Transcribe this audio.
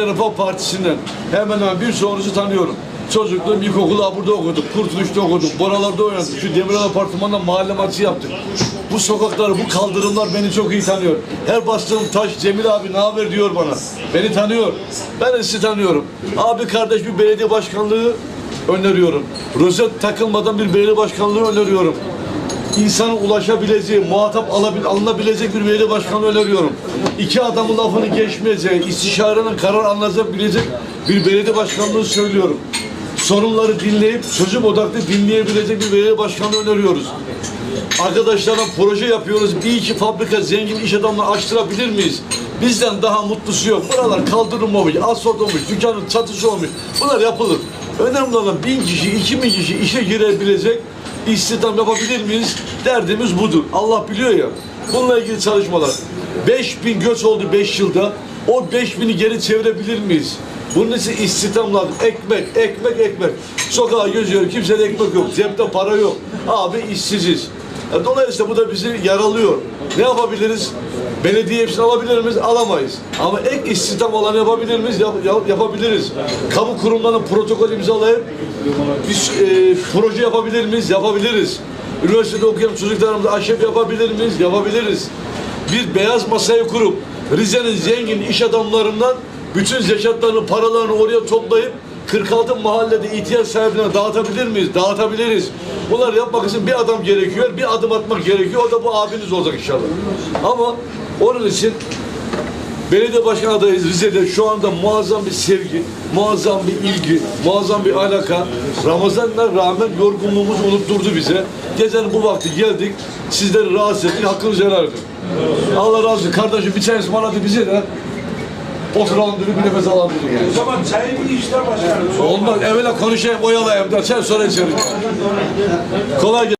Refah Partisi'nden hemen hemen bir sonrası tanıyorum. Çocukluğum ilkokulu burada okudum, Kurtuluş'ta okudum, Boralarda oynadık, şu Demirel Apartmanı'nda mahalle maçı yaptık. Bu sokaklar, bu kaldırımlar beni çok iyi tanıyor. Her bastığım taş Cemil abi ne haber diyor bana. Beni tanıyor. Ben de sizi tanıyorum. Abi kardeş bir belediye başkanlığı öneriyorum. Rozet takılmadan bir belediye başkanlığı öneriyorum insanın ulaşabileceği, muhatap alabil, alınabilecek bir belediye başkanı öneriyorum. İki adamın lafını geçmeyeceği, istişarenin karar alınabilecek bir belediye başkanlığı söylüyorum. Sorunları dinleyip çözüm odaklı dinleyebilecek bir belediye başkanlığı öneriyoruz. Arkadaşlarla proje yapıyoruz. Bir iki fabrika zengin iş adamları açtırabilir miyiz? Bizden daha mutlusu yok. Buralar kaldırım olmuş, asfalt olmuş, dükkanın çatısı olmuş. Bunlar yapılır. Önemli olan bin kişi, iki bin kişi işe girebilecek istihdam yapabilir miyiz? Derdimiz budur. Allah biliyor ya. Bununla ilgili çalışmalar. 5000 göç oldu 5 yılda. O 5000'i geri çevirebilir miyiz? Bunun için istihdam lazım. Ekmek, ekmek, ekmek. Sokağa gözüyor. Kimsede ekmek yok. Cepte para yok. Abi işsiziz. E, Dolayısıyla bu da bizi yaralıyor. Ne yapabiliriz? Belediye hepsini alabilir miyiz? Alamayız. Ama ek istihdam alanı yapabilir miyiz? Yap- yap- yapabiliriz. Kamu kurumlarının protokol imzalayıp biz e, proje yapabilir miyiz? Yapabiliriz. Üniversitede okuyan çocuklarımıza aşep yapabilir miyiz? Yapabiliriz. Bir beyaz masayı kurup Rize'nin zengin iş adamlarından bütün zekatlarını, paralarını oraya toplayıp 46 mahallede ihtiyaç sahibine dağıtabilir miyiz? Dağıtabiliriz. Bunlar yapmak için bir adam gerekiyor, bir adım atmak gerekiyor. O da bu abiniz olacak inşallah. Ama onun için Belediye başkan adayız Rize'de şu anda muazzam bir sevgi, muazzam bir ilgi, muazzam bir alaka. Ramazan'la rağmen yorgunluğumuz unutturdu bize. Gecenin bu vakti geldik, sizleri rahatsız ettik, hakkınızı helal edin. Allah razı olsun. Kardeşim bir çay ısmarladı bize de. Oturalım dedik, bir nefes alalım yani. O zaman çayı bir işler başkanım. Ondan evvela konuşayım, oyalayayım da sen sonra içerim. Kolay gelsin.